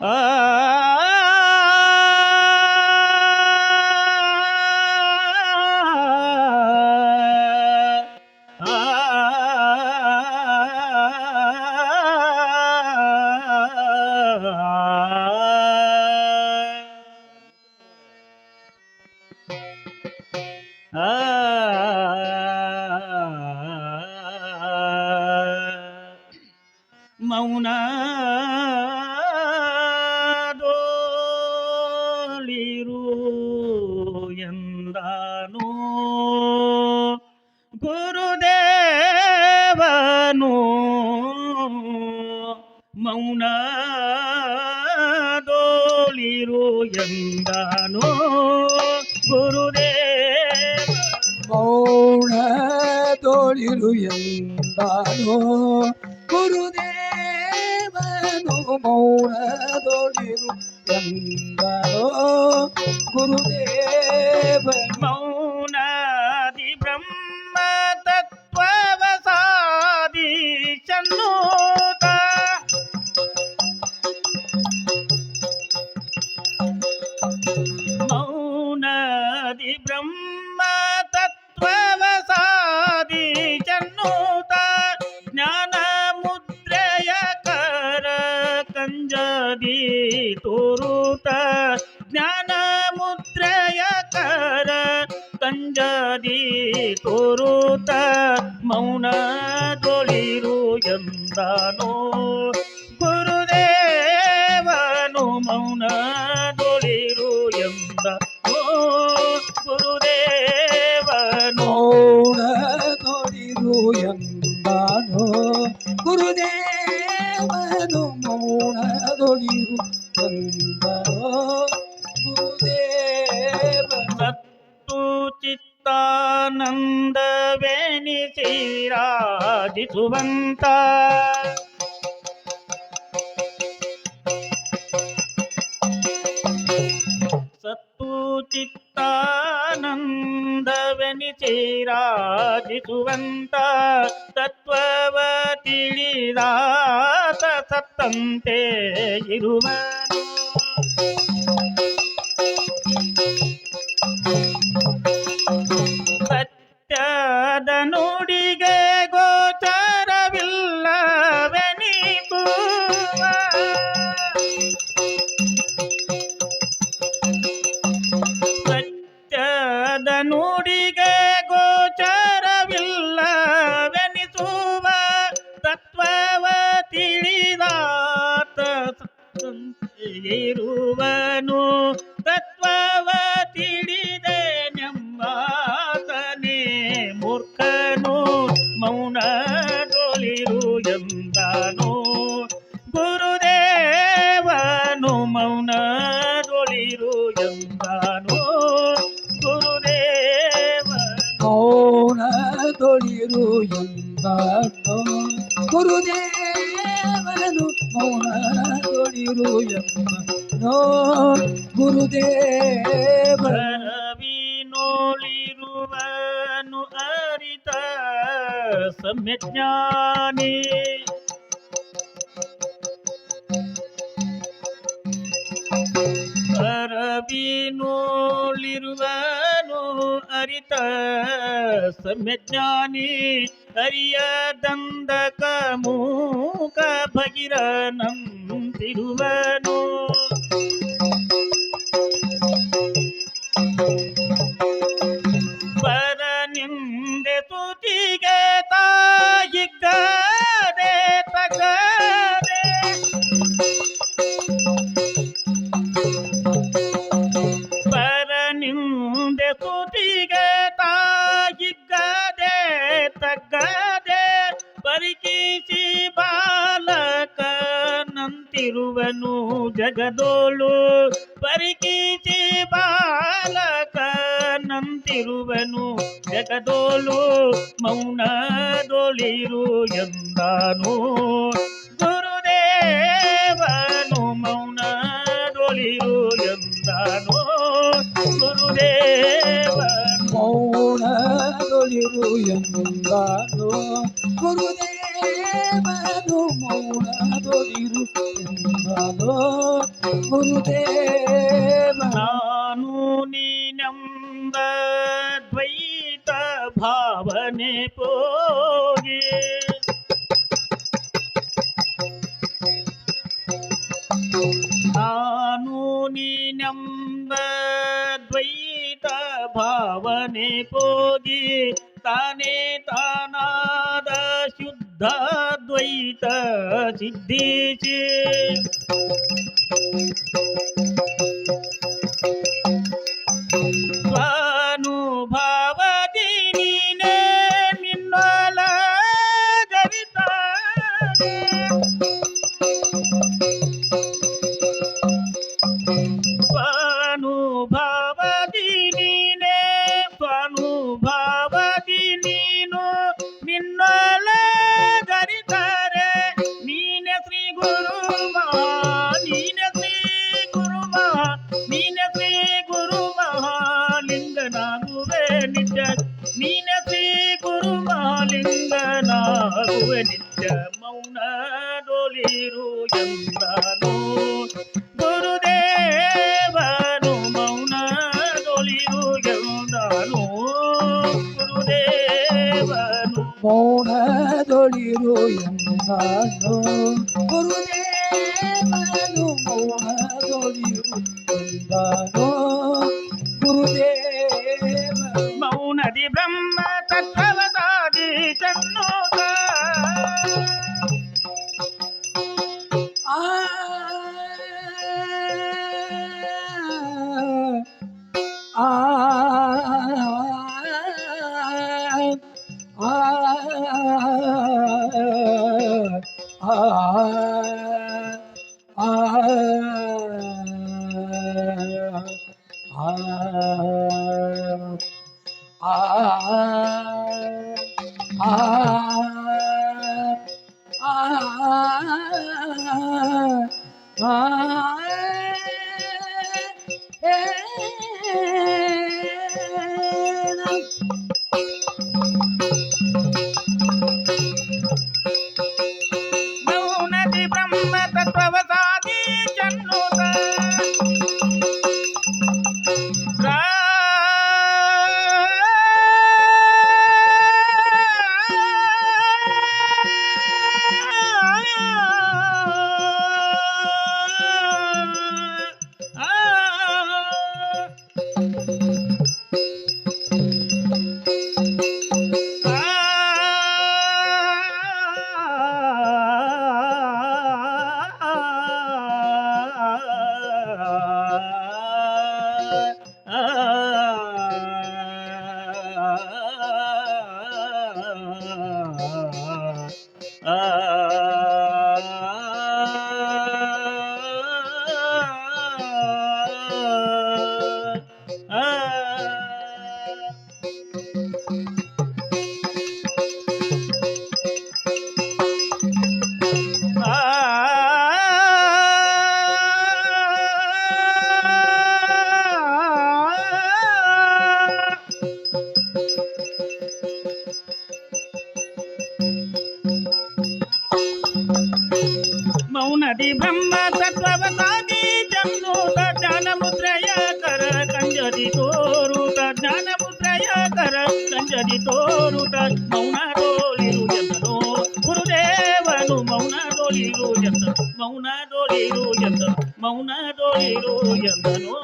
Ah ಗುರುದೇವನು ಮೌನ ಡೋಳಿರು ಎಂದಾನು ಗುರುದೇವ ಮೌನ ತೋಳಿರು ಎಂದಾನು ಗುರುದೇವನು ಮೌನ ತೋಳಿರು ಎಂದಾನು ಗುರುದೇವನು ಮೌನಾದಿ ಎಂದಾನೋ ಗುರುದೇವನು ಮೌನ ತೊಳಿರು ಎಂದ ಗುರುದೇವನು ಮೌನ ತೋಳಿರು ಎಂದಾನು ಗುರುದೇವನು ಮೌನ ತೋಳಿರು ಎಂದಾನು ಗುರುದೇವನು ಸತ್ತು ಚಿತ್ತಾನಂದವೆನಿಸಿರಾಜಿಸುವಂತ ಚಿತ್ತಾನಂದವೆನಿಸಿರಾಜಿಸುವಂತ ತತ್ವವ ತಿಳಿದಾತ ಸತ್ತಂತೆ ಇರುವನು ಸತ್ಯದ ನುಡಿಗೆ ಗೋಚರವಿಲ್ಲವೆನಿಸುವ ತತ್ವವ ತಿಳಿದಾತ ಇರುವನು ತತ್ವವ ತಿಳಿದೆ ನೆಂಬಾತನೇ ಮೂರ್ಖನು ಕಾಕೋ ಗುರುದೇವನು ಮೌನ ತೊಡಿರು ನೋ ಗುರುದೇವ ನೋಳಿರುವನು ಅರಿತ ಸಮ್ಯಜ್ಞಾನಿ. ಅರಬಿ ನೋಳಿರುವನು ಅರಿತ ಸಮ್ಯಜ್ಞಾನಿ. கரிய தந்த கமூக பகிரனம் திருவர் ಇರುವೆನು ಜಗದೋಲು ಮೌನದೊಲಿರು ಎಂದಾನು ಗುರುದೇವನು ಮೌನದೊಲಿರು ಎಂದಾನು ಗುರುದೇವ ಮೌನದೊಲಿರು ಎಂದಾನು ಗುರುದೇವನು ಮೌನದೊಲಿರು ಎಂದಾನು ಗುರುದೇವ ಭಾವನೆ ಪೋಗಿ. ನಾನು ನೀನೆಂಬ ದ್ವೈತ ಭಾವನೆ ಪೋಗಿ ತಾನೆ ತಾನಾದ ಶುದ್ಧ ದ್ವೈತ ಸಿದ್ಧಿಸಿ ah ತೋರುತ ಮೌನ ಡೋಲಿರು ಎಂದನು ಗುರುದೇವನು ಮೌನ ಡೋಲಿರು ಎಂದ ಮೌನ ಡೋಲಿರು ಎಂದ ಮೌನ ಡೋಲಿರು ಎಂದನು